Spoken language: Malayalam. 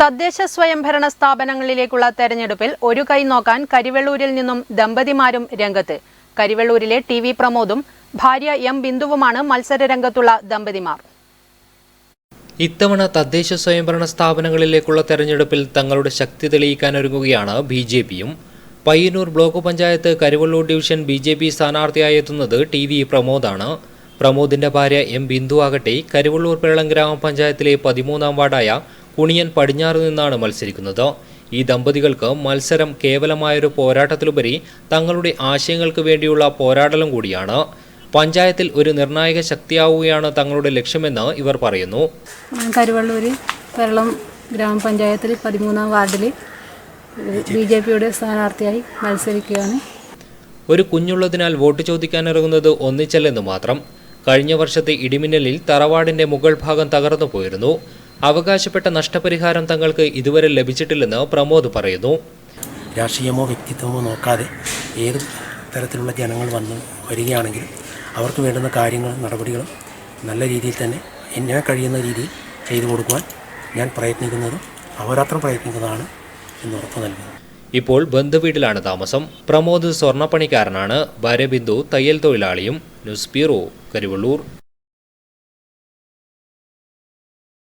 തദ്ദേശ സ്വയംഭരണ സ്ഥാപനങ്ങളിലേക്കുള്ള തെരഞ്ഞെടുപ്പിൽ ഒരു കൈ നോക്കാൻ കരിവെള്ളൂരിൽ നിന്നും ദമ്പതിമാരും രംഗത്ത്. കരിവെള്ളൂരിലെ ടി വി പ്രമോദും ഭാര്യ എം ബിന്ദുവുമാണ് മത്സര രംഗത്തുള്ള ദമ്പതിമാർ. ഇത്തവണ തദ്ദേശ സ്വയംഭരണ സ്ഥാപനങ്ങളിലേക്കുള്ള തെരഞ്ഞെടുപ്പിൽ തങ്ങളുടെ ശക്തി തെളിയിക്കാനൊരുങ്ങുകയാണ് ബി ജെ പിയും. Payyannur block panchayat Karuvallur division B J P സ്ഥാനാർത്ഥിയായി എത്തുന്നത് ടി വി പ്രമോദാണ്. പ്രമോദിന്റെ ഭാര്യ എം ബിന്ദു ആകട്ടെ കരുവള്ളൂർ പേളം ഗ്രാമപഞ്ചായത്തിലെ പതിമൂന്നാം വാർഡായ കുണിയൻ പടിഞ്ഞാറ് നിന്നാണ് മത്സരിക്കുന്നത്. ഈ ദമ്പതികൾക്ക് മത്സരം കേവലമായൊരു പോരാട്ടത്തിലുപരി തങ്ങളുടെ ആശയങ്ങൾക്ക് വേണ്ടിയുള്ള പോരാടലും കൂടിയാണ്. പഞ്ചായത്തിൽ ഒരു നിർണായക ശക്തിയാവുകയാണ് തങ്ങളുടെ ലക്ഷ്യമെന്ന് ഇവർ പറയുന്നു. കരുവള്ളൂര് കരുവള്ളൂർ കേരളം ഗ്രാമപഞ്ചായത്തിൽ പതിമൂന്നാം വാർഡിൽ ബി ജെ പിയുടെ സ്ഥാനാർത്ഥിയായി മത്സരിക്കുകയാണ്. ഒരു കുഞ്ഞുള്ളതിനാൽ വോട്ട് ചോദിക്കാനിറങ്ങുന്നത് ഒന്നിച്ചല്ലെന്ന് മാത്രം. കഴിഞ്ഞ വർഷത്തെ ഇടിമിന്നലിൽ തറവാടിന്റെ മുകൾ ഭാഗം തകർന്നു പോയിരുന്നു. അവകാശപ്പെട്ട നഷ്ടപരിഹാരം തങ്ങൾക്ക് ഇതുവരെ ലഭിച്ചിട്ടില്ലെന്ന് പ്രമോദ് പറയുന്നു. രാഷ്ട്രീയമോ വ്യക്തിത്വമോ നോക്കാതെ ഏത് തരത്തിലുള്ള ജനങ്ങൾ വന്ന് വരികയാണെങ്കിലും അവർക്ക് വേണ്ടുന്ന കാര്യങ്ങളും നടപടികളും നല്ല രീതിയിൽ തന്നെ എന്നെ കഴിയുന്ന രീതിയിൽ ചെയ്തു കൊടുക്കുവാൻ ഞാൻ പ്രയത്നിക്കുന്നതും അവരാത്രം പ്രയത്നിക്കുന്നതാണ് എന്ന് ഉറപ്പു നൽകുന്നു. ഇപ്പോൾ ബന്ധുവീട്ടിലാണ് താമസം. പ്രമോദ് സ്വർണപ്പണിക്കാരനാണ്. ഭാര്യ ബിന്ദു തയ്യൽ തൊഴിലാളിയും. News bureau Karivellur.